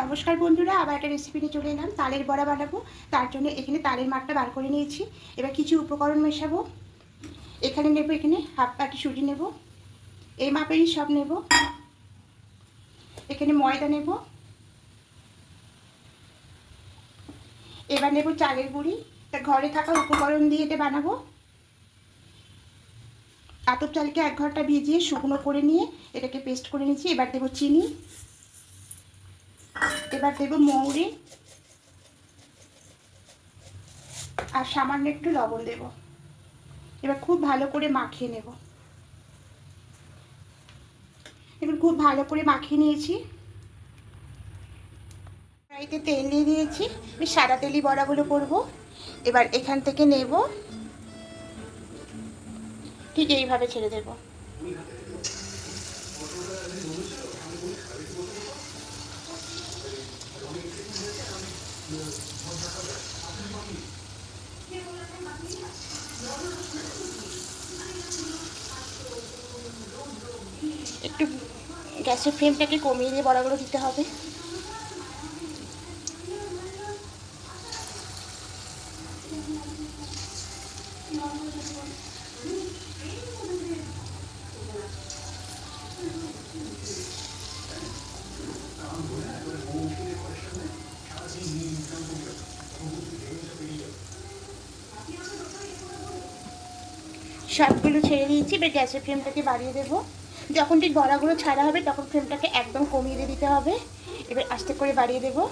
নমস্কার বন্ধুরা, আবার একটা রেসিপি নিয়ে চলে এলাম। তালের বড়া বানাবো। তার জন্য এখানে তালের মাঠটা বার করে নিয়েছি। এবার কিছু উপকরণ মেশাবো। এখানে নেব, এখানে হাফ পাটি সুজি নেব। এই মাপেরই সব নেব। এখানে ময়দা নেব। এবার নেব চালের গুঁড়ি। তা ঘরে থাকা উপকরণ দিয়ে এটা বানাবো। আতপ চালকে এক ঘণ্টা ভিজিয়ে শুকনো করে নিয়ে এটাকে পেস্ট করে নিচ্ছি এবার দেবো চিনি। এবার দেব মৌরি। আর সামান্য একটু লবণ দেব। এবার খুব ভালো করে মাখিয়ে নেব। এবার খুব ভালো করে মাখিয়ে নিয়েছি। কড়াইতে তেল দিয়ে দিয়েছি। আমি সাদা তেলি বড়াগুলো করব। এবার এখান থেকে নেব। ঠিক এইভাবে ছেড়ে দেবো। একটু গ্যাসের ফ্লেমটাকে কমিয়ে দিয়ে বড়াগুলো দিতে হবে। সবগুলো ছেড়ে দিয়েছি, এবার গ্যাসের ফ্লেমটাকে বাড়িয়ে দেবো। যখন ঠিক বড়াগুলো ছাড়া হবে, তখন ফ্লেমটাকে একদম কমিয়ে দিয়ে দিতে হবে। এবার আস্তে করে বাড়িয়ে দেবো।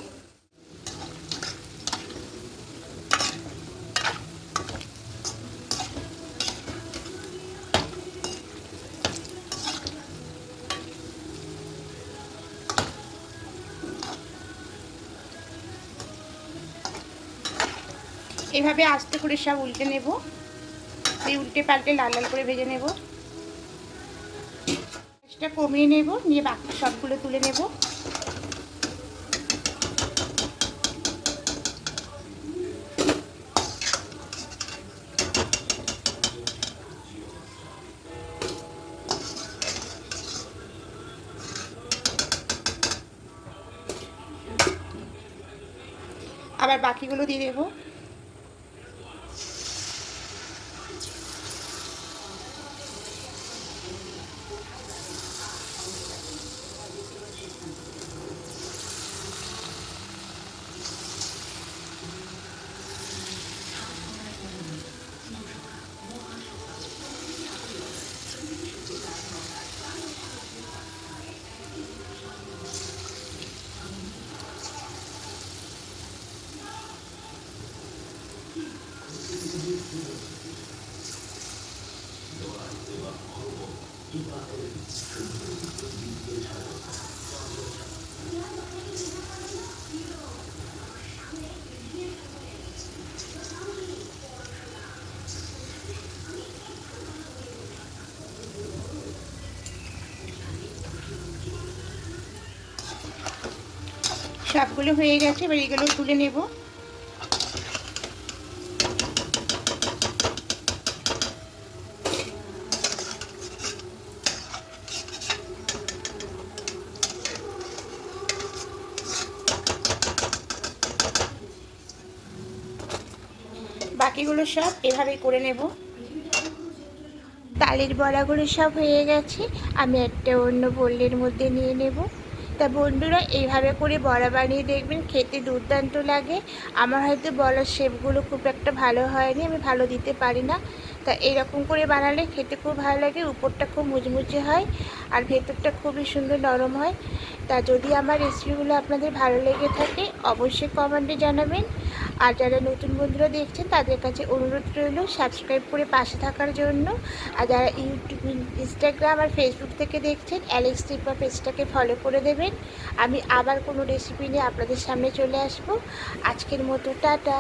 এভাবে আস্তে করে সব উল্টে নেব। এই উল্টে পাল্টে লাল লাল করে ভেজে নেব। গ্যাসটা কমিয়ে নেব নিয়ে বাকি সবগুলো তুলে নেব। আবার বাকিগুলো দিয়ে দেবো। সবগুলো হয়ে গেছে এবার এগুলো তুলে নেব। বাকিগুলো সব এভাবে করে নেব। তালের বড়াগুলো সব হয়ে গেছে। আমি একটা অন্য বোলের মধ্যে নিয়ে নেব। তা বন্ধুরা, এইভাবে করে বড়া বানিয়ে দেখবেন, খেতে দুর্দান্ত লাগে। আমার হয়তো বড়ার শেপগুলো খুব একটা ভালো হয়নি, আমি ভালো দিতে পারি না। তা এরকম করে বানালে খেতে খুব ভালো লাগে, উপরটা খুব মুচমুচে হয় আর ভেতরটা খুবই সুন্দর নরম হয়। তা যদি আমার রেসিপিগুলো আপনাদের ভালো লেগে থাকে, অবশ্যই কমেন্টে জানাবেন। আর যারা নতুন বন্ধুরা দেখছেন, তাদের কাছে অনুরোধ রইল সাবস্ক্রাইব করে পাশে থাকার জন্য। আর যারা ইউটিউব ইনস্টাগ্রাম আর ফেসবুক থেকে দেখছেন অ্যালেক্স টিপা পেজটাকে ফলো করে দেবেন। আমি আবার কোনো রেসিপি নিয়ে আপনাদের সামনে চলে আসব। আজকের মতো, টাটা।